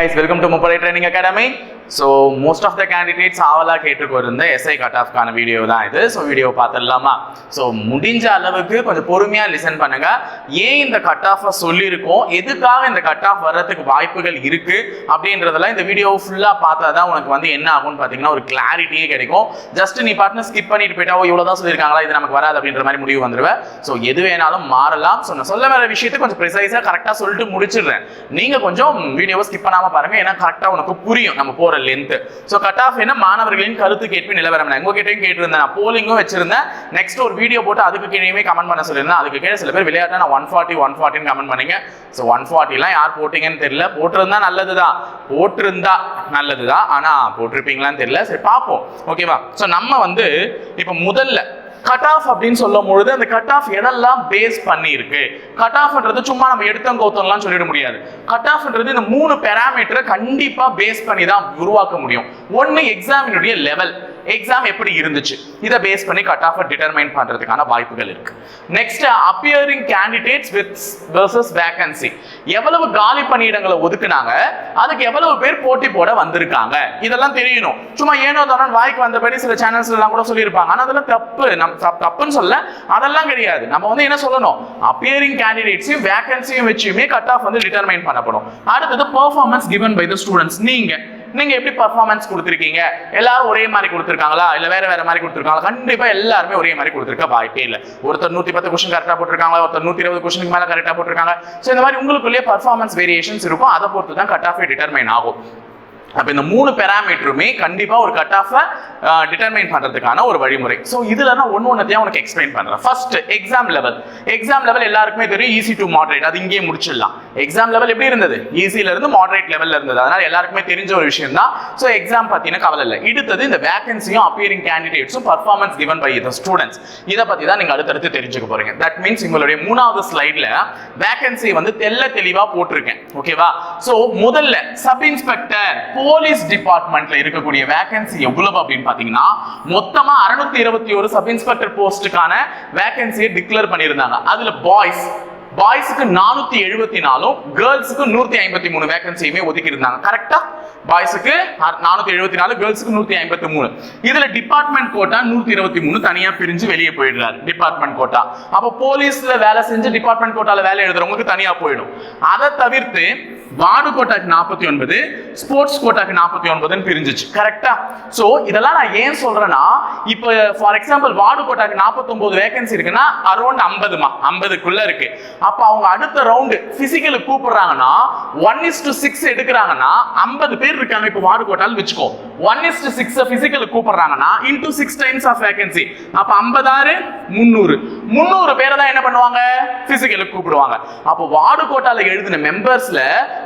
Guys welcome to Muppadai training academy so most of the candidates ஆவலாக கேட்டுக்கொருந்த SI cut ஆஃப்கான video தான் இது. ஸோ வீடியோ பார்த்துடலாமா? ஸோ முடிஞ்ச அளவுக்கு கொஞ்சம் பொறுமையாக லிசன் பண்ணுங்க. ஏன் இந்த கட் ஆஃபை சொல்லியிருக்கோம்? எதுக்காக இந்த கட் ஆஃப் வர்றதுக்கு வாய்ப்புகள் இருக்கு? அப்படின்றதெல்லாம் இந்த வீடியோ ஃபுல்லாக பார்த்தா தான் உனக்கு வந்து என்ன ஆகும்னு பார்த்தீங்கன்னா ஒரு கிளாரிட்டியே கிடைக்கும். ஜஸ்ட் நீ பாட்டுன்னு ஸ்கிப் பண்ணிட்டு போயிட்டா ஓ இவ்வளோ தான் சொல்லியிருக்காங்களா? இது நமக்கு வராது அப்படின்ற மாதிரி முடிவு வந்துடுவேன் ஸோ எது வேணாலும் மாறலாம். ஸோ நான் சொல்ல வர விஷயத்தை கொஞ்சம் ப்ரிசைஸாக கரெக்டாக சொல்லிட்டு முடிச்சிடுறேன். நீங்கள் கொஞ்சம் வீடியோவை ஸ்கிப் பண்ணாமல் பாருங்க. ஏன்னா கரெக்டாக உனக்கு புரியும். நம்ம போகிற லென்த் ஸோ கட் ஆஃப் என்ன? மாணவர்களின் கருத்து கேட்பு நிலவரம் உங்க உங்ககிட்டயும் கேட்டிருந்தேன். நான் போலிங்கும் வச்சிருந்தேன். நெக்ஸ்ட் ஒரு வீடியோ போட்டு அதுக்கு கீழே கமெண்ட் பண்ண சொல்லியிருந்தேன். அதுக்கு கீழே சில பேர் விளையாட்டு நான் ஒன் ஃபார்ட்டி ஒன் ஃபார்ட்டின்னு கமெண்ட் பண்ணீங்க. ஸோ ஒன் ஃபார்ட்டிலாம் யார் போட்டீங்கன்னு தெரியல. போட்டிருந்தா நல்லதுதான் போட்டிருந்தா நல்லதுதான் ஆனா போட்டிருப்பீங்களான்னு தெரியல. சரி பார்ப்போம். ஓகேவா ஸோ நம்ம வந்து இப்போ முதல்ல கட் ஆஃப் அப்படின்னு சொல்லும் பொழுது அந்த கட் ஆஃப் எதெல்லாம் பேஸ் பண்ணி இருக்கு கட் ஆஃப்ன்றது சும்மா நம்ம எடுத்தோம் கௌத்தம்லாம் சொல்லிட முடியாது. கட் ஆஃப்ன்றது இந்த மூணு பேராமீட்டரை கண்டிப்பா பேஸ் பண்ணி தான் உருவாக்க முடியும். ஒன்னு எக்ஸாமினுடைய லெவல் எக்ஸாம் எப்படி இருந்துச்சு? இதை பேஸ் பண்ணி கட் ஆஃப் டிட்டர்மைன் பண்றதுக்கான வாய்ப்புகள் இருக்கு. Next appearing candidates with versus vacancy எவ்வளவு காலி பணியிடங்களை ஒதுக்குனாங்க? அதுக்கு எவ்வளவு பேர் போட்டி போட வந்திருக்காங்க? இதெல்லாம் தெரியணும். சும்மா ஏனோ தானோ வாய்க்கு வந்தபடி சில சேனல்ஸ் எல்லாம் கூட சொல்லியிருப்பாங்க. ஆனால் அதெல்லாம் தப்பு. நம் தப்- தப்புன்னு சொல்ல அதெல்லாம் கிடையாது. நம்ம வந்து என்ன சொல்லணும்? அப்பியரிங் கேண்டிடேட்ஸையும் வேகன்சியும் வச்சுமே கட் ஆஃப் வந்து டிட்டர்மைன் பண்ணப்படும். அடுத்தது performance given by the students நீங்க நீங்க எப்படி பர்ஃபார்மன்ஸ் கொடுத்துருக்கீங்க? எல்லாரும் ஒரே மாதிரி கொடுத்துருக்காங்களா? இல்ல வேற வேற மாதிரி கொடுத்துருக்காங்களா? கண்டிப்பா எல்லாருமே ஒரே மாதிரி கொடுத்துருக்க வாய்ப்பே இல்ல. ஒருத்தர் நூத்தி பத்து கொஸ்டின் கரெக்டா போட்டிருக்காங்க ஒருத்தர் நூத்தி இருபது கொஸ்டினுக்கு மேல கரெக்டா போட்டிருக்காங்க ஸோ இந்த மாதிரி உங்களுக்குள்ளேயே பர்ஃபார்மன்ஸ் வேரியேஷன்ஸ் இருக்கும். அதை பொறுத்து தான் கட் ஆஃப் டிட்டர்மைன் ஆகும். அப்போ இந்த மூணு பெராமீட்டருமே கண்டிப்பாக ஒரு கட் ஆஃப் டிட்டர்மைன் பண்ணுறதுக்கான ஒரு வழிமுறை. ஸோ இதில் நான் ஒன்று ஒன்றத்தையும் உனக்கு எக்ஸ்பிளைன் பண்ணுறேன் first exam level exam level எல்லாருக்குமே தெரியும் ஈஸி டு மாடரேட் அது இங்கேயே முடிச்சிடலாம். எக்ஸாம் லெவல் எப்படி இருந்தது? ஈஸியிலேருந்து இருந்து மாடரேட் லெவலில் இருந்தது. அதனால் எல்லாருக்குமே தெரிஞ்ச ஒரு விஷயம் தான். ஸோ எக்ஸாம் பார்த்தீங்கன்னா கவலை இல்லை. அடுத்தது இந்த வேகன்சியும் அப்பியரிங் கேண்டிடேட்ஸும் performance given by the students இதை பற்றி தான் நீங்கள் அடுத்தடுத்து தெரிஞ்சுக்க போறீங்க. தட் மீன்ஸ் உங்களுடைய மூணாவது ஸ்லைடில் வேகன்சி வந்து தெல்ல தெளிவாக போட்டிருக்கேன். ஓகேவா ஸோ முதல்ல சப் இன்ஸ்பெக்டர் போலீஸ் டிபார்ட்மெண்ட்ல இருக்கக்கூடிய வேகன்சி எவ்வளவு அப்படின்னு பாத்தீங்கன்னா மொத்தமா அறுநூத்தி இருபத்தி ஒரு சப் இன்ஸ்பெக்டர் போஸ்ட்டுக்கான வேகன்சியை டிக்ளேர் பண்ணியிருந்தாங்க. அதுல பாய்ஸ் பாய்ஸுக்கு நானூத்தி எழுபத்தி நாலும் கேர்ள்ஸுக்கு நூத்தி ஐம்பத்தி மூணு வேகன்சியுமே ஒதுக்கி இருந்தாங்க கரெக்டா பாய்ஸுக்கு நானூத்தி எழுபத்தி நாலு கேர்ள்ஸுக்கு நூத்தி ஐம்பத்தி மூணு. இதுல டிபார்ட்மெண்ட் கோட்டா நூத்தி இருபத்தி மூணு தனியா பிரிஞ்சு வெளியே போயிடுறாரு டிபார்ட்மெண்ட் கோட்டா அப்ப போலீஸ்ல வேலை செஞ்சு டிபார்ட்மெண்ட் கோட்டால வேலை எழுதுறவங்களுக்கு தனியா போயிடும். அதை தவிர்த்து வார்டு கோட்டாக்கு நாற்பத்தி ஒன்பது ஸ்போர்ட்ஸ் கோட்டாக்கு நாற்பத்தி ஒன்பதுன்னு பிரிஞ்சிச்சு. கரெக்டா ஸோ இதெல்லாம் நான் ஏன் சொல்றேன்னா இப்போ ஃபார் எக்ஸாம்பிள் வார்டு கோட்டாக்கு 49 வேகன்சி இருக்குன்னா அரௌண்ட் ஐம்பதுமா? ஐம்பதுக்குள்ள இருக்கு. அப்போ அவங்க அடுத்த ரவுண்டு பிசிக்கலுக்கு கூப்பிடுறாங்கன்னா ஒன் இஸ் டு சிக்ஸ் எடுக்கிறாங்கன்னா ஐம்பது பேர் இருக்காங்க இப்போ வார்டு கோட்டால் வச்சுக்கோ. ஒன் இஸ் டு சிக்ஸ் பிசிக்கலுக்கு கூப்பிடுறாங்கன்னா into six times of vacancy அப்போ ஐம்பதாறு முந்நூறு. முந்நூறு பேரை தான் என்ன பண்ணுவாங்க? பிசிக்கலுக்கு கூப்பிடுவாங்க. அப்போ வார்டு கோட்டால எழுதின மெம்பர்ஸ்ல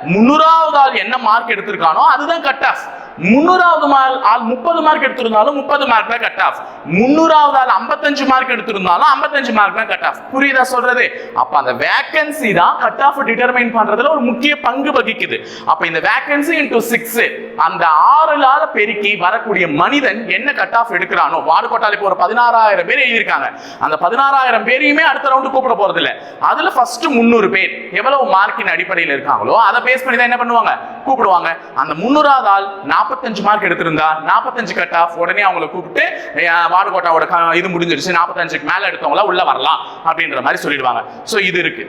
முந்நூறாவது ஆள் என்ன மார்க் எடுத்திருக்கானோ அதுதான் கட் ஆஃப் முந்நூறாவது மார்க் ஆள் முப்பது மார்க் எடுத்திருந்தாலும் முப்பது மார்க் தான் கட் ஆஃப் முந்நூறாவது ஆள் ஐம்பத்தஞ்சு மார்க் எடுத்திருந்தாலும் ஐம்பத்தஞ்சு மார்க் தான் கட் ஆஃப் புரியுதா சொல்றது? அப்ப அந்த வேகன்சி தான் கட் ஆஃப் டிட்டர்மைன் பண்றதுல ஒரு முக்கிய பங்கு வகிக்குது. அப்ப இந்த வேகன்சி இன்டூ சிக்ஸ் அந்த ஆறுலால பெருக்கி வரக்கூடிய மனிதன் என்ன கட் ஆஃப் எடுக்கிறானோ வார்டு இப்போ ஒரு பதினாறாயிரம் பேர் எழுதியிருக்காங்க. அந்த பதினாறாயிரம் பேரையுமே அடுத்த ரவுண்டு கூப்பிட போறது இல்ல அதுல ஃபர்ஸ்ட் முந்நூறு பேர் எவ்வளவு மார்க்கின் அடிப்படையில் இருக்காங்களோ அதை பேஸ் பண்ணி தான் என்ன பண்ணுவாங்க? கூப்பிடுவாங்க. அந்த முந்நூறாவது ஆள் நாற்பத்தஞ்சு மார்க் எடுத்திருந்தா நாற்பத்தஞ்சு கட் ஆஃப் உடனே அவங்கள கூப்பிட்டு அஹ், வார்டு கோட்டாவோட க- இது முடிஞ்சிருச்சு நாற்பத்தஞ்சுக்கு மேலே எடுத்தவங்கள உள்ள வரலாம் அப்படின்ற மாதிரி சொல்லிடுவாங்க. ஸோ இது இருக்கு.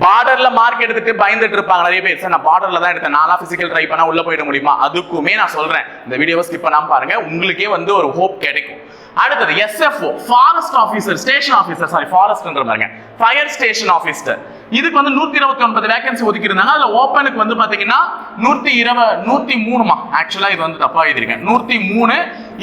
பார்டர்ல மார்க் எடுத்துட்டு பயந்துட்டு இருப்பாங்க நிறைய பேர். சார் நான் பார்டர்ல தான் எடுத்தேன். நானா பிசிக்கல் ட்ரை பண்ணா உள்ள போயிட முடியுமா? அதுக்குமே நான் சொல்றேன். இந்த வீடியோவை ஸ்கிப் பண்ணாம பாருங்க. உங்களுக்கே வந்து ஒரு ஹோப் கிடைக்கும். அடுத்தது SFO forest officer station officer sorry ஃபாரஸ்ட்ன்ற பாருங்க. ஃபயர் ஸ்டேஷன் ஆஃபீஸர் இதுக்கு வந்து நூத்தி இருபத்தி ஒன்பது வேகன்சி ஒதுக்கி இருந்தாங்க அதுல ஓப்பனுக்கு வந்து பாத்தீங்கன்னா நூத்தி இருபது நூத்தி மூணுமா? ஆக்சுவலா இது வந்து தப்பா எழுதிருக்கேன் நூத்தி மூணு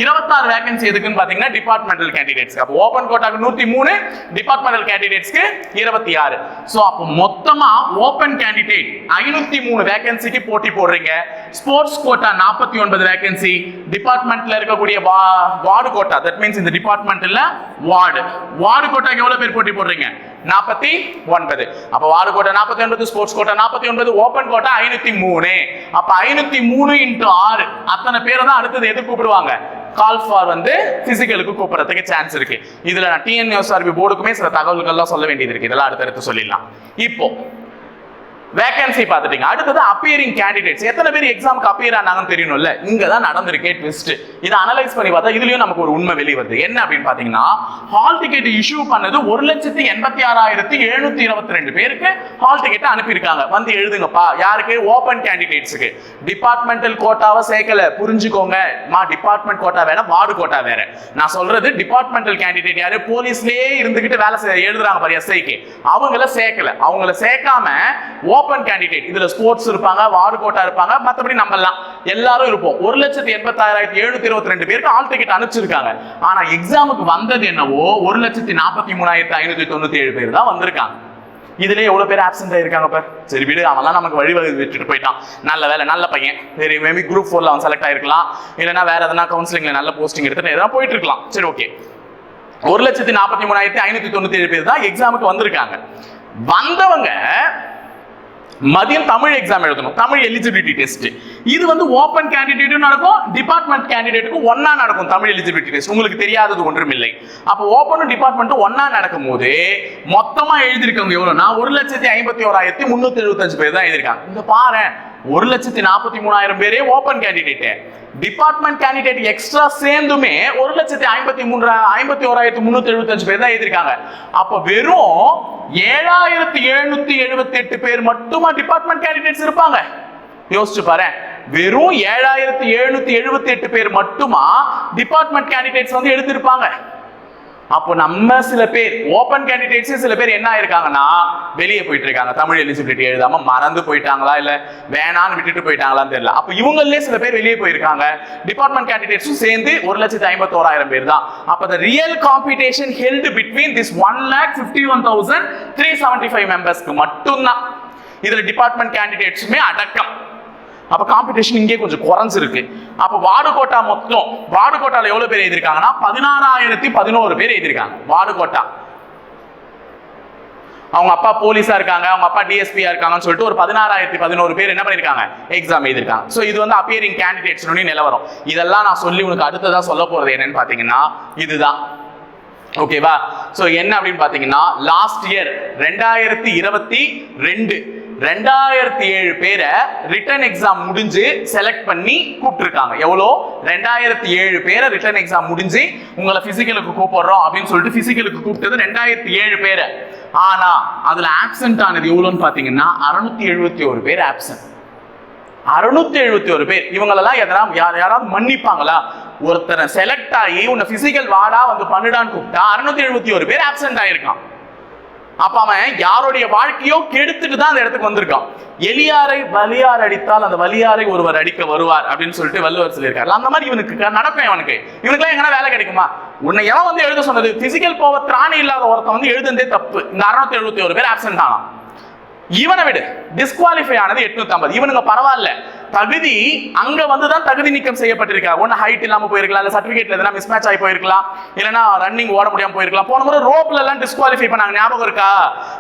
இருபத்தாறு வேகன்சி எதுக்குன்னு பாத்தீங்கன்னா டிபார்ட்மெண்டல் கேண்டிடேட்ஸ் அப்போ ஓப்பன் கோட்டாக்கு நூத்தி மூணு டிபார்ட்மெண்டல் கேண்டிடேட்ஸ்க்கு இருபத்தி ஆறு. ஸோ அப்போ மொத்தமா ஓப்பன் கேண்டிடேட் ஐநூத்தி மூணு வேகன்சிக்கு போட்டி போடுறீங்க. ஸ்போர்ட்ஸ் கோட்டா நாற்பத்தி ஒன்பது வேகன்சி டிபார்ட்மெண்ட்ல இருக்கக்கூடிய வார்டு கோட்டா தட் மீன்ஸ் இந்த டிபார்ட்மெண்ட்ல வார்டு வார்டு கோட்டாக்கு எவ்வளவு பேர் போட்டி போடுறீங்க? நாற்பத்தி ஒன்பது. அப்போ வாடு கோட்டை நாற்பத்தி ஒன்பது ஸ்போர்ட்ஸ் கோட்டை நாற்பத்தி ஒன்பது ஓப்பன் கோட்டை ஐநூத்தி மூணு. அப்ப ஐநூத்தி மூணு இன்ட்டு ஆறு. அத்தனை பேரை தான் அடுத்தது எது கூப்பிடுவாங்க? கால் ஃபார் வந்து பிசிக்கலுக்கு கூப்பிடறதுக்கு சான்ஸ் இருக்கு. இதுல நான் டிஎன்எஸ்ஆர்பி போர்டுக்குமே சில தகவல்கள்லாம் சொல்ல வேண்டியது இருக்கு. இதெல்லாம் அடுத்தடுத்து சொல்லிடலாம். இப்போ வேகன்சி பார்த்துட்டீங்க. அடுத்தது அப்பியரிங் கேண்டிடேட்ஸ் எத்தனை பேர் எக்ஸாமுக்கு அப்பியர் ஆனாங்கன்னு தெரியணும்ல? இங்க தான் நடந்திருக்கே ட்விஸ்ட் இதை அனலைஸ் பண்ணி பார்த்தா இதுலயும் நமக்கு ஒரு உண்மை வெளியே வருது. என்ன அப்படின்னு பாத்தீங்கன்னா ஹால் டிக்கெட் இஷ்யூ பண்ணது ஒரு லட்சத்தி எண்பத்தி ஆறாயிரத்தி எழுநூத்தி இருபத்தி ரெண்டு பேருக்கு ஹால் டிக்கெட் அனுப்பியிருக்காங்க. வந்து எழுதுங்கப்பா. யாருக்கு? ஓபன் கேண்டிடேட்ஸுக்கு டிபார்ட்மெண்டல் கோட்டாவை சேர்க்கல. புரிஞ்சுக்கோங்க. மா டிபார்ட்மெண்ட் கோட்டா வேற வார்டு கோட்டா வேற. நான் சொல்றது டிபார்ட்மெண்டல் கேண்டிடேட் யாரு? போலீஸ்லயே இருந்துகிட்டு வேலை செய்ய எழுதுறாங்க பாரு எஸ்ஐக்கு அவங்கள சேர்க்கல. அவங்கள சேர்க்காம ஓப்பன் கேண்டிடேட் இதுல ஸ்போர்ட்ஸ் இருப்பாங்க வார்டு கோட்டா இருப்பாங்க மற்றபடி நம்ம எல்லாம் எல்லாரும் இருப்போம். ஒரு லட்சத்தி எண்பத்தாயிரத்தி எழுநூத்தி இருபத்தி ரெண்டு பேருக்கு ஆல் டிக்கெட் அனுப்பிச்சிருக்காங்க. ஆனா எக்ஸாமுக்கு வந்தது என்னவோ ஒரு லட்சத்தி நாற்பத்தி மூணாயிரத்தி ஐநூத்தி தொண்ணூத்தி ஏழு பேர் தான் வந்திருக்காங்க. இதுலயே எவ்வளவு பேர் ஆப்சென்ட் ஆயிருக்காங்க சரி விடு அவன்லாம் நமக்கு வழிவகை விட்டுட்டு போயிட்டான். நல்ல வேலை நல்ல பையன். சரி மேபி குரூப் ஃபோர்ல அவன் செலக்ட் ஆயிருக்கலாம். இல்லைன்னா வேற எதனா கவுன்சிலிங்ல நல்ல போஸ்டிங் எடுத்துட்டு எதாவது போயிட்டு இருக்கலாம். சரி ஓகே ஒரு லட்சத்தி நாற்பத்தி மூணாயிரத்தி ஐநூத்தி தொண்ணூத்தி ஏழு பேர் தான் எக்ஸாமுக்கு வந்திருக்காங்க. வந்தவங்க மதியம் தமிழ் எக்ஸாம் எழுதணும். தமிழ் எலிஜிபிலிட்டி டெஸ்ட் இது வந்து ஓப்பன் கேண்டிடேட்டும் நடக்கும் டிபார்ட்மெண்ட் கேண்டிடேட்டுக்கும் ஒன்னா நடக்கும் தமிழ் எலிஜிபிலிட்டி டெஸ்ட் உங்களுக்கு தெரியாதது ஒன்றும் இல்லை. அப்போ ஓப்பனும் டிபார்ட்மெண்ட்டும் ஒன்னா நடக்கும் போது மொத்தமா எழுதிருக்கவங்க எவ்வளவுனா ஒரு லட்சத்தி ஐம்பத்தி ஓராயிரத்தி முன்னூத்தி எழுபத்தஞ்சு பேர் தான் எழுதிருக்காங்க இந்த பாரு ஒரு லட்சத்தி நாற்பத்தி மூணாயிரம் பேரே open candidate department candidate extra சேர்ந்துமே ஒரு லட்சத்தி ஐம்பத்தி மூன்று ஐம்பத்தி ஓராயிரத்தி முன்னூத்தி எழுபத்தஞ்சு பேர் தான் எழுதிருக்காங்க அப்ப வெறும் ஏழாயிரத்தி எழுநூத்தி எழுபத்தி எட்டு பேர் மட்டுமா டிபார்ட்மெண்ட் கேண்டிடேட்ஸ் இருப்பாங்க? யோசிச்சு பாரு வெறும் ஏழாயிரத்தி எழுநூத்தி எழுபத்தி எட்டு பேர் மட்டுமா டிபார்ட்மெண்ட் கேண்டிடேட்ஸ் வந்து எடுத்திருப்பாங்க. அப்போ நம்ம சில பேர் ஓப்பன் கேண்டிடேட்ஸ் சில பேர் என்ன ஆயிருக்காங்கன்னா வெளியே போயிட்டு இருக்காங்க தமிழ் எலிஜிபிலிட்டி எழுதாம மறந்து போயிட்டாங்களா இல்ல வேணான்னு விட்டுட்டு போயிட்டாங்களான்னு தெரியல. அப்போ இவங்களே சில பேர் வெளியே போயிருக்காங்க. டிபார்ட்மெண்ட் கேண்டிடேட்ஸும் சேர்ந்து ஒரு லட்சத்தி ஐம்பத்தோராயிரம் பேர் தான். அப்போ the real competition held between this one lakh fifty one thousand three seventy five மெம்பர்ஸ்க்கு மட்டும்தான். இதுல டிபார்ட்மெண்ட் கேண்டிடேட்ஸுமே அடக்கம். அப்போ காம்படிஷன் இங்கே கொஞ்சம் குறைஞ்சிருக்கு அப்போ வார்டு கோட்டா மொத்தம் வார்டு கோட்டால எவ்வளவு பேர் எழுதிருக்காங்கன்னா பதினாறாயிரத்தி பதினோரு பேர் எழுதியிருக்காங்க வார்டு கோட்டா. அவங்க அப்பா போலீஸா இருக்காங்க அவங்க அப்பா டிஎஸ்பியா இருக்காங்கன்னு சொல்லிட்டு ஒரு பதினாறாயிரத்தி பதினோரு பேர் என்ன பண்ணிருக்காங்க எக்ஸாம் எழுதிருக்காங்க ஸோ இது வந்து அப்பியரிங் கேண்டிடேட்ஸ் நிலவரம். இதெல்லாம் நான் சொல்லி உனக்கு அடுத்ததா சொல்ல போறது என்னன்னு பாத்தீங்கன்னா இதுதான். ஓகேவா ஸோ என்ன அப்படின்னு பாத்தீங்கன்னா லாஸ்ட் இயர் ரெண்டாயிரத்தி இருபத்தி ரெண்டு ரெண்டாயிரத்தி ஏழு பேரை ரிட்டன் எக்ஸாம் முடிஞ்சு செலக்ட் பண்ணி கூப்பிட்டுருக்காங்க. எவ்வளோ? ரெண்டாயிரத்தி ஏழு பேரை ரிட்டன் எக்ஸாம் முடிஞ்சு உங்களை பிசிக்கலுக்கு கூப்பிடுறோம் அப்படின்னு சொல்லிட்டு பிசிக்கலுக்கு கூப்பிட்டது ரெண்டாயிரத்தி ஏழு பேரை. ஆனா அதுல ஆப்சென்ட் ஆனது எவ்வளோன்னு பார்த்தீங்கன்னா அறுநூத்தி எழுபத்தி ஒரு பேர் ஆப்சென்ட் அறுநூத்தி எழுபத்தி ஒரு பேர். இவங்களெல்லாம் எதனா யார் யாராவது மன்னிப்பாங்களா? ஒருத்தரை செலக்ட் ஆகி உன்னை பிசிக்கல் வாடா வந்து பண்ணுடான்னு கூப்பிட்டா அறுநூத்தி எழுபத்தி ஒரு பேர் ஆப்சென்ட் ஆயிருக்கான். அப்ப அவன் யாருடைய வாழ்க்கையோ கெடுத்துட்டு தான் அந்த இடத்துக்கு வந்திருக்கான். எலியாரை வலியார் அடித்தால் அந்த வலியாரை ஒருவர் அடிக்க வருவார் அப்படின்னு சொல்லிட்டு வள்ளுவர் சொல்லியிருக்காரு அந்த மாதிரி இவனுக்கு நடக்கும் இவனுக்கு. இவனுக்குலாம் எங்கன்னா வேலை கிடைக்குமா? உன்னை எவன் வந்து எழுத சொன்னது? பிசிக்கல் போவ திராணி இல்லாத ஒருத்தன் வந்து எழுதுந்தே தப்பு. இந்த அறுநூத்தி எழுபத்தி ஒரு பேர் ஆப்சென்ட் ஆனான். இவனை விடு. டிஸ்குவாலிஃபை ஆனது எட்நூத்தி ஐம்பது. இவனுங்க பரவாயில்ல. தகுதி அங்க வந்து தான் தகுதி நீக்கம் செய்யப்பட்டிருக்கா? ஒன்னு ஹைட் இல்லாம போயிருக்கலாம் இல்ல சர்டிபிகேட்ல எதனா மிஸ் மேட்ச் ஆகி போயிருக்கலாம் இல்லனா ரன்னிங் ஓட முடியாம போயிருக்கலாம். போன முறை ரோப்ல எல்லாம் டிஸ்குவாலிஃபை பண்ணாங்க. ஞாபகம் இருக்கா?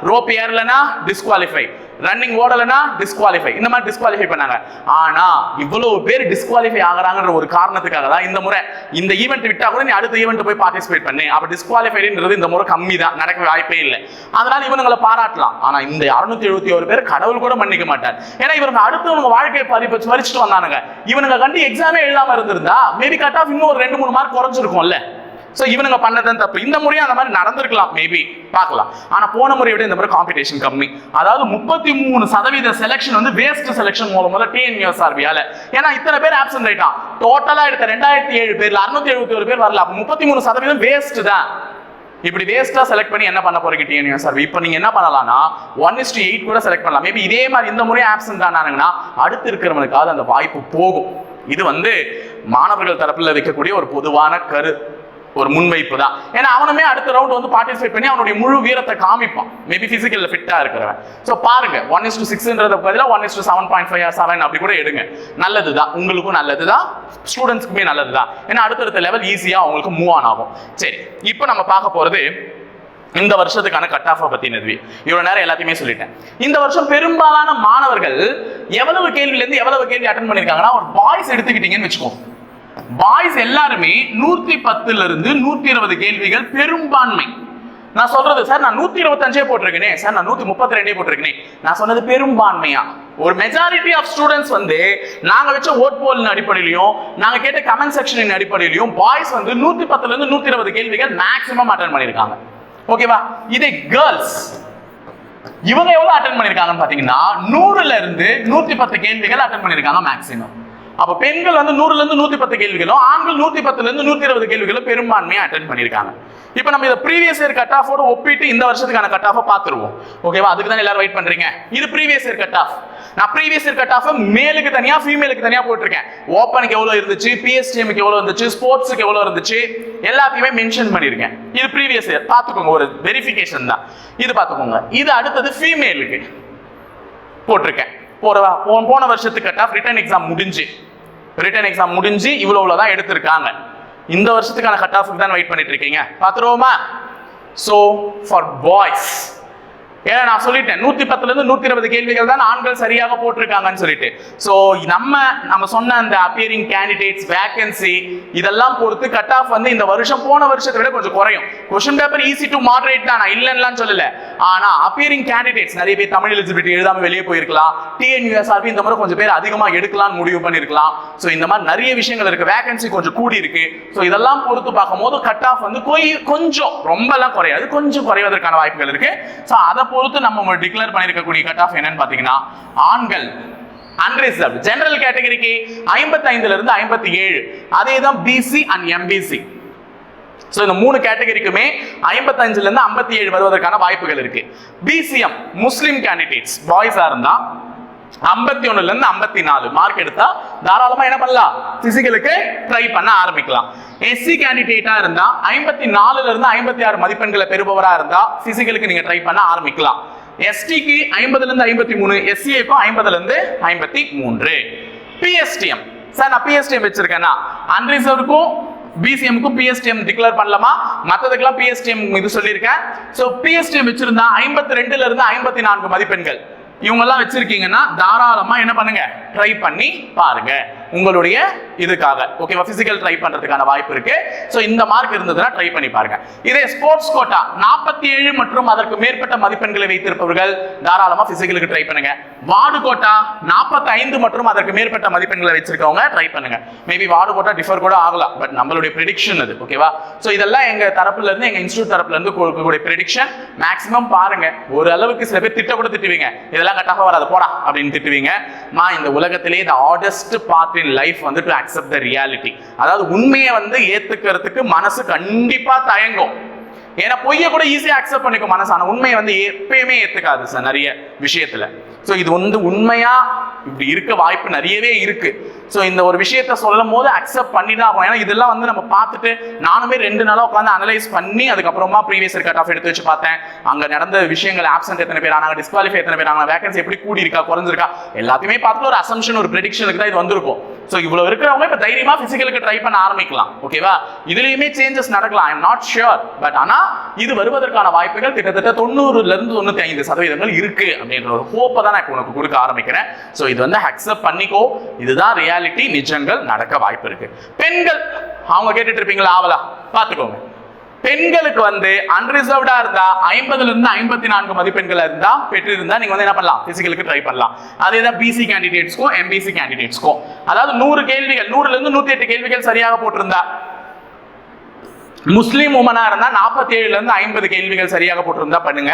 ரோப் ஏர்லன்னா டிஸ்குவாலிஃபை ரன்னிங் ஓடலைன்னா டிஸ்குவாலிஃபை இந்த மாதிரி டிஸ்குவாலிஃபை பண்ணாங்க. ஆனா இவ்வளவு பேர் டிஸ்குவாலிஃபை ஆகிறாங்கன்ற ஒரு காரணத்துக்காக தான் இந்த முறை. இந்த ஈவெண்ட் விட்டா கூட நீ அடுத்த ஈவெண்ட் போய் பார்ட்டிசிபேட் பண்ணு. அப்ப டிஸ்குவாலிஃபைடுன்றது இந்த முறை கம்மி தான். நடக்க வாய்ப்பே இல்லை. அதனால இவனுங்களை பாராட்டலாம். ஆனா இந்த அறுநூத்தி எழுபத்தி ஒரு பேர் கடவுள் கூட மன்னிக்க மாட்டார். ஏன்னா இவங்க அடுத்தவங்க வாழ்க்கையை பறிப்பு பறிச்சுட்டு வந்தானுங்க. இவனுங்க கண்டு எக்ஸாமே எழுதாம இருந்திருந்தா மேபி கட் ஆஃப் இன்னும் ஒரு ரெண்டு மூணு மார்க் குறைஞ்சிருக்கும்ல. ஸோ இவனுங்க பண்ணதான் தப்பு. இந்த முறையும் அந்த மாதிரி நடந்திருக்கலாம் மேபி பார்க்கலாம். ஆனால் போன முறையை விட இந்த முறை காம்படிஷன் கம்மி. அதாவது முப்பத்தி மூணு சதவீத செலக்ஷன் வந்து வேஸ்ட் செலக்ஷன் மூலம் முதல்ல டிஎன்யூஎஸ்ஆர்பியால ஏன்னா இத்தனை பேர் ஆப்சன்ட் ஆயிட்டான். டோட்டலாக எடுத்த ரெண்டாயிரத்தி ஏழு பேர்ல அறுநூத்தி எழுபத்தி ஒரு பேர் வரல. முப்பத்தி மூணு சதவீதம் வேஸ்ட் தான். இப்படி வேஸ்ட்டாக செலக்ட் பண்ணி என்ன பண்ண போறீங்க டிஎன்யூஎஸ் சார் இப்போ நீங்கள் என்ன பண்ணலாம்னா ஒன் இஸ் எயிட் கூட செலக்ட் பண்ணலாம். மேபி இதே மாதிரி இந்த முறை ஆப்சன்ட் ஆனாங்கன்னா அடுத்து இருக்கிறவனுக்காவது அந்த வாய்ப்பு போகும். இது வந்து மாணவர்கள் தரப்பில் வைக்கக்கூடிய ஒரு பொதுவான கரு. ஒரு முன்வைப்பு தான். ஏன்னா அவனுமே அடுத்த ரவுண்ட் வந்து பார்ட்டிசிபேட் பண்ணி அவனுடைய முழு வீரத்தை காமிப்பான். மேபி பிசிக்கல்ல ஃபிட்டா இருக்கிறவன். ஸோ பாருங்க ஒன் இஸ் டு சிக்ஸ்ன்றத பதிலாக one is to seven point five seven அப்படி கூட எடுங்க. நல்லதுதான் உங்களுக்கும் நல்லது தான். ஸ்டூடெண்ட்ஸ்க்குமே நல்லதுதான் ஏன்னா அடுத்தடுத்த லெவல் ஈஸியாக அவங்களுக்கு மூவ் ஆன் ஆகும். சரி இப்போ நம்ம பார்க்க போகிறது இந்த வருஷத்துக்கான கட் ஆஃபை பற்றினது இவ்வளோ நேரம் எல்லாத்தையுமே சொல்லிட்டேன். இந்த வருஷம் பெரும்பாலான மாணவர்கள் எவ்வளவு கேள்வியிலேருந்து எவ்வளவு கேள்வி அட்டன் பண்ணியிருக்காங்கன்னா ஒரு பாய்ஸ் எடுத்துக்கிட்டீங்கன்னு வச்சுக்கோங்க. பாய்ஸ் எல்லாருமே நூத்தி பத்துல இருந்து நூத்தி இருபது கேள்விகள் பெரும்பான்மை. நான் சொல்றது சார் நான் நூத்தி இருபத்தஞ்சே போட்டிருக்கேனே. சார் நான் நூத்தி முப்பத்தி ரெண்டே போட்டிருக்கேனே. நான் சொன்னது பெரும்பான்மையா? ஒரு மெஜாரிட்டி ஆஃப் ஸ்டூடெண்ட்ஸ் வந்து நாங்க வச்ச ஓட் போலின் அடிப்படையிலையும் நாங்க கேட்ட கமெண்ட் செக்ஷனின் அடிப்படையிலையும் பாய்ஸ் வந்து நூத்தி பத்துல இருந்து நூத்தி இருபது கேள்விகள் மேக்ஸிமம் அட்டன் பண்ணிருக்காங்க ஓகேவா இதே கேர்ள்ஸ் இவங்க எவ்வளவு அட்டன் பண்ணிருக்காங்கன்னு பாத்தீங்கன்னா நூறுல இருந்து நூத்தி பத்து கேள்விகள் அட்டன் பண்ணிருக்காங்க மேக்ஸிமம் அப்ப பெண்கள் வந்து நூறுல இருந்து நூத்தி பத்து கேள்விகளும் ஆண்கள் நூத்தி பத்துல இருந்து நூத்தி இருபது கேள்விகளும் பெரும்பான்மையா அட்டன் பண்ணிருக்காங்க இப்ப நம்ம இதை ப்ரீவியஸ் இயர் கட் ஆஃபோட ஒப்பிட்டு இந்த வருஷத்துக்கான கட் ஆஃபை பார்த்துருவோம். ஓகேவா அதுக்கு தான் எல்லாரும் வெயிட் பண்றீங்க. இது ப்ரீவியஸ் இயர் கட் ஆஃப் நான் ப்ரீவியஸ் இயர் கட் ஆஃப் மேலுக்கு தனியா ஃபீமேலுக்கு தனியா போட்டிருக்கேன். ஓப்பனுக்கு எவ்வளவு இருந்துச்சு? பிஎஸ்டிஎம்க்கு எவ்வளவு இருந்துச்சு? ஸ்போர்ட்ஸுக்கு எவ்வளவு இருந்துச்சு? எல்லாத்தையுமே மென்ஷன் பண்ணியிருக்கேன். இது ப்ரீவியஸ் இயர் பார்த்துக்கோங்க ஒரு வெரிஃபிகேஷன் தான். இது பார்த்துக்கோங்க. இது அடுத்தது ஃபீமேலுக்கு போட்டிருக்கேன். போறவா? போன வருஷத்துக்கு கட் ஆஃப் ரிட்டர்ன் எக்ஸாம் முடிஞ்சு. ரிட்டன் எக்ஸாம் முடிஞ்சு இவ்வளவுல தான் எடுத்திருக்காங்க. இந்த வருஷத்துக்கான கட் ஆஃபுக்கு தான் வெயிட் பண்ணிட்டு இருக்கீங்க. பார்த்துருவோமா? ஸோ ஃபார் பாய்ஸ் ஏன்னா நான் சொல்லிட்டேன் நூத்தி பத்துல இருந்து நூத்தி இருபது கேள்விகள் தான் ஆண்கள் சரியாக போட்டிருக்காங்கன்னு சொல்லிட்டு. சோ நம்ம நம்ம சொன்ன அந்த அப்பியரிங் கேண்டிடேட்ஸ் வேகன்சி இதெல்லாம் பொறுத்து கட் ஆஃப் வந்து இந்த வருஷம் போன வருஷத்தை விட கொஞ்சம் குறையும். Question paper easy to moderate தான் நான் இல்லைன்னுலாம் சொல்லல. ஆனா அப்பியரிங் கேண்டிடேட்ஸ் நிறைய பேர் தமிழ் எலிஜிபிலிட்டி எழுதாம வெளியே போயிருக்கலாம். டிஎன்யூஎஸ்ஆர்பி இந்த மாதிரி கொஞ்சம் பேர் அதிகமா எடுக்கலாம்னு முடிவு பண்ணிருக்கலாம். சோ இந்த மாதிரி நிறைய விஷயங்கள் இருக்கு வேகன்சி கொஞ்சம் கூடி இருக்கு. சோ இதெல்லாம் பொறுத்து பார்க்கும்போது கட் ஆஃப் வந்து கொய்- கொஞ்சம் ரொம்பலாம் குறையாது கொஞ்சம் குறைவதற்கான வாய்ப்புகள் இருக்கு. சோ அதை பொறுத்து நம்ம டிக்ளேர் பண்ணியிருக்கக்கூடிய கட் ஆஃப் என்னன்னு பார்த்தீங்கன்னா ஆண்கள். அன்ரிசர்வ் ஜெனரல் கேட்டகரிக்கு 55 இருந்து ஐம்பத்தி ஏழு அதே தான் பிசி அண்ட் எம்பிசி ஸோ இந்த மூணு கேட்டகரிக்குமே ஐம்பத்தஞ்சுல இருந்து ஐம்பத்தி ஏழு வருவதற்கான வாய்ப்புகள் இருக்கு. பிசிஎம் முஸ்லிம் கேண்டிடேட்ஸ் பாய்ஸா இருந்தா ஐம்பத்தி ஒண்ணுல இருந்து ஐம்பத்தி நாலு மார்க் எடுத்தா தாராளமா என்ன பண்ணலாம்? பிசிக்கலுக்கு ட்ரை பண்ண ஆரம்பிக்கலாம். எஸ்சி கேண்டிடேட்டா இருந்தா ஐம்பத்தி நாலுல இருந்து ஐம்பத்தி ஆறு மதிப்பெண்களை பெறுபவரா இருந்தா பிசிக்கலுக்கு நீங்க ட்ரை பண்ண ஆரம்பிக்கலாம். எஸ்டிக்கு ஐம்பதுல இருந்து ஐம்பத்தி மூணு எஸ்சிஏக்கும் ஐம்பதுல இருந்து ஐம்பத்தி மூன்று. பிஎஸ்டிஎம் சார் நான் பிஎஸ்டிஎம் வச்சிருக்கேன்னா அன்ரிசர்வ்க்கும் பிசிஎம்க்கும் பிஎஸ்டிஎம் டிக்ளேர் பண்ணலாமா? மற்றதுக்கெல்லாம் பிஎஸ்டிஎம் இது சொல்லியிருக்கேன். ஸோ பிஎஸ்டிஎம் வச்சிருந்தா ஐம்பத்தி ரெண்டுல இருந்து ஐம்பத்தி நான்கு மதிப்பெண்கள். இவங்கெல்லாம் வச்சிருக்கீங்கன்னா தாராளமா என்ன பண்ணுங்க? ட்ரை பண்ணி பாருங்க. உங்களுடைய இதுக்காக. ஓகேவா பிசிக்கல் ட்ரை பண்றதுக்கான வாய்ப்பு இருக்கு. ஸோ இந்த மார்க் இருந்ததுன்னா ட்ரை பண்ணி பாருங்க. இதே ஸ்போர்ட்ஸ் கோட்டா நாற்பத்தி ஏழு மற்றும் அதற்கு மேற்பட்ட மதிப்பெண்களை வைத்திருப்பவர்கள் தாராளமா பிசிக்கலுக்கு ட்ரை பண்ணுங்க. வார்டு கோட்டா நாற்பத்தி ஐந்து மற்றும் அதற்கு மேற்பட்ட மதிப்பெண்களை வச்சிருக்கவங்க ட்ரை பண்ணுங்க. மேபி வார்டு கோட்டா டிஃபர் கூட ஆகலாம் பட் நம்மளுடைய ப்ரெடிக்ஷன் அது ஓகேவா ஸோ இதெல்லாம் எங்க தரப்புல இருந்து எங்க இன்ஸ்டியூட் தரப்புல இருந்து கொடுக்கக்கூடிய ப்ரெடிக்ஷன் மேக்ஸிமம் பாருங்க ஒரு அளவுக்கு சில பேர் திட்ட கூட திட்டுவீங்க. இதெல்லாம் கட்டாக வராது போடா அப்படின்னு திட்டுவீங்க. மா இந்த உலகத்திலே இந்த ஆர்டஸ்ட் பார்ட் இன் லைஃப் வந்து டு அக்செப்ட் த ரியாலிட்டி அதாவது உண்மையை வந்து ஏத்துக்கிறதுக்கு மனசு கண்டிப்பா தயங்கும். ஏன்னா பொய்யை கூட ஈஸியா அக்செப்ட் பண்ணிக்கும் மனசு. ஆனா உண்மையை வந்து எப்பயுமே ஏத்துக்காது சார் நிறைய விஷயத்துல. ஸோ இது வந்து உண்மையா இப்படி இருக்க வாய்ப்பு நிறையவே இருக்கு. ஸோ இந்த ஒரு விஷயத்த சொல்லும் போது அக்செப்ட் பண்ணி தான் ஆகும் ஏன்னா இதெல்லாம் வந்து நம்ம பார்த்துட்டு நானுமே ரெண்டு நாளாக உட்காந்து அனலைஸ் பண்ணி அதுக்கப்புறமா ப்ரீவியஸ் கட் ஆஃப் எடுத்து வச்சு பார்த்தேன். அங்கே நடந்த விஷயங்கள் ஆப்சன்ட் எத்தனை பேர் ஆனாங்க டிஸ்குவாலிஃபை எத்தனை பேர் ஆனாங்க வேகன்சி எப்படி கூடி இருக்கா குறைஞ்சிருக்கா எல்லாத்தையுமே பார்த்துட்டு ஒரு அசம்ஷன் ஒரு ப்ரெடிக்ஷனுக்கு தான் இது வந்திருக்கும். ஸோ இவ்வளோ இருக்கிறவங்க இப்போ தைரியமாக ஃபிசிக்கலுக்கு ட்ரை பண்ண ஆரம்பிக்கலாம். ஓகேவா இதுலேயுமே சேஞ்சஸ் நடக்கலாம். I am not sure but ஆனால் இது வருவதற்கான வாய்ப்புகள் கிட்டத்தட்ட தொண்ணூறுலேருந்து தொண்ணூற்றி ஐந்து சதவீதங்கள் இருக்கு அப்படின்ற ஒரு ஹோப்பை தான் நான் இப்போ உனக்கு கொடுக்க ஆரம்பிக்கிறேன். ஸோ இது வந்து அக்செப்ட் பண்ணிக்கோ. இதுதான் ரியாலிட்டி நிஜங்கள் நடக்க வாய்ப்பு இருக்கு. பெண்கள் அவங்க கேட்டுட்டு இருப்பீங்களா ஆவலா? பார்த்துக்கோங்க. பெண்களுக்கு வந்து அன்ரிசர்வ்டா இருந்தா ஐம்பதுல இருந்து ஐம்பத்தி நான்கு மதிப்பெண்கள் இருந்தா பெற்று இருந்தா நீங்க வந்து என்ன பண்ணலாம்? பிசிக்கலுக்கு ட்ரை பண்ணலாம். அதே தான் பிசி கேண்டிடேட்ஸ்க்கும் எம்பிசி கேண்டிடேட்ஸ்க்கும் அதாவது நூறு கேள்விகள் நூறுல இருந்து நூத்தி எட்டு கேள்விகள் சரியாக போட்டிருந்தா முஸ்லீம் உமனா இருந்தா நாற்பத்தி ஏழுல இருந்து ஐம்பது கேள்விகள் சரியாக போட்டிருந்தா பண்ணுங்க.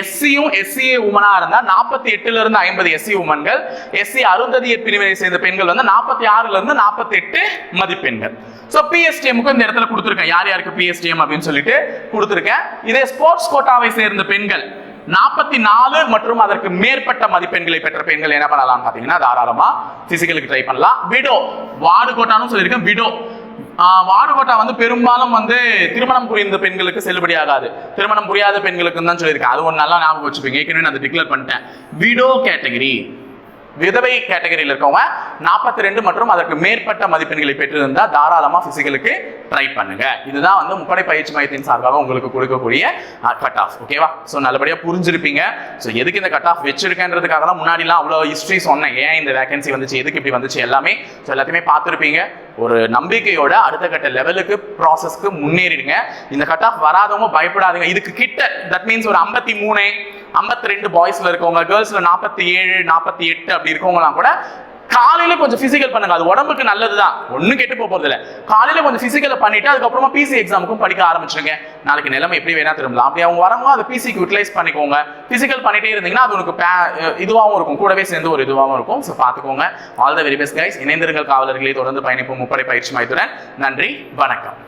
எஸ்சியும் எஸ்சிஏ உமனா இருந்தா நாற்பத்தி எட்டுல இருந்து ஐம்பது எஸ்சி உமன்கள் எஸ்சி அருந்ததிய பிரிவினை சேர்ந்த பெண்கள் வந்து நாற்பத்தி ஆறுல இருந்து நாற்பத்தி எட்டு மதிப்பெண்கள் ஸோ பிஎஸ்டிஎம்க்கு இந்த இடத்துல கொடுத்துருக்கேன். யார் யாருக்கு பிஎஸ்டிஎம் அப்படின்னு சொல்லிட்டு கொடுத்துருக்கேன். இதே ஸ்போர்ட்ஸ் கோட்டாவை சேர்ந்த பெண்கள் நாற்பத்தி நாலு மற்றும் அதற்கு மேற்பட்ட மதிப்பெண்களை பெற்ற பெண்கள் என்ன பண்ணலாம்? பார்த்தீங்கன்னா தாராளமா பிசிக்கலுக்கு ட்ரை பண்ணலாம். விடோ வார்டு கோட்டானும் சொல்லியிருக்கேன் விடோ. வாடுகோட்டா கோட்டா வந்து பெரும்பாலும் வந்து திருமணம் புரிந்த பெண்களுக்கு செல்லுபடியாகாது. திருமணம் புரியாத பெண்களுக்கு தான் சொல்லியிருக்கேன். அது ஒன்று நல்லா ஞாபகம் வச்சுப்பீங்க. ஏற்கனவே நான் அதை டிக்ளேர் பண்ணிட்டேன். விடோ கேட்டகரி விதவை கேட்டகரியில் இருக்கவங்க நாற்பத்தி ரெண்டு மற்றும் அதற்கு மேற்பட்ட மதிப்பெண்களை பெற்றிருந்தால் தாராளமாக பிசிக்கலுக்கு ட்ரை பண்ணுங்க. இதுதான் வந்து முப்படை பயிற்சி மையத்தின் சார்பாக உங்களுக்கு கொடுக்கக்கூடிய கட் ஆஃப் ஓகேவா ஸோ நல்லபடியாக புரிஞ்சிருப்பீங்க. ஸோ எதுக்கு இந்த கட் ஆஃப் வச்சிருக்கேன்றதுக்காக தான் முன்னாடிலாம் அவ்வளோ ஹிஸ்ட்ரி சொன்னேன். ஏன் இந்த வேகன்சி வந்துச்சு? எதுக்கு இப்படி வந்துச்சு? எல்லாமே ஸோ எல்லாத்தையுமே பார்த்துருப்பீங்க. ஒரு நம்பிக்கையோட அடுத்த கட்ட லெவலுக்கு ப்ராசஸ்க்கு முன்னேறிடுங்க. இந்த கட் ஆஃப் வராதவங்க பயப்படாதீங்க. இதுக்கு கிட்ட தட் மீன்ஸ் ஒரு ஐம்பத்தி மூணு ஐம்பத்தி ரெண்டு பாய்ஸ்ல இருக்கவங்க கேர்ள்ஸ்ல நாற்பத்தி ஏழு நாற்பத்தி எட்டு அப்படி இருக்கவங்கலாம் கூட காலையில கொஞ்சம் பிசிக்கல் பண்ணுங்க. அது உடம்புக்கு நல்லதுதான். ஒண்ணும் கெட்டு போக போறது இல்ல காலையில கொஞ்சம் பிசிக்கலை பண்ணிட்டு அதுக்கப்புறமா பிசி எக்ஸாமுக்கும் படிக்க ஆரம்பிச்சிருங்க. நாளைக்கு நிலைமை எப்படி வேணா திரும்பலாம். அப்படி அவங்க வரவங்க அதை பிசிக்கு யூட்டிலைஸ் பண்ணிக்கோங்க. பிசிக்கல் பண்ணிட்டே இருந்தீங்கன்னா அது உனக்கு பே- இதுவாகவும் இருக்கும். கூடவே சேர்ந்து ஒரு இதுவாகவும் இருக்கும். ஸோ பார்த்துக்கோங்க. All the very best guys இணைந்திருங்கள் காவலர்களை. தொடர்ந்து பயணிப்போம். முப்படை பயிற்சி மையத்துடன் நன்றி. வணக்கம்.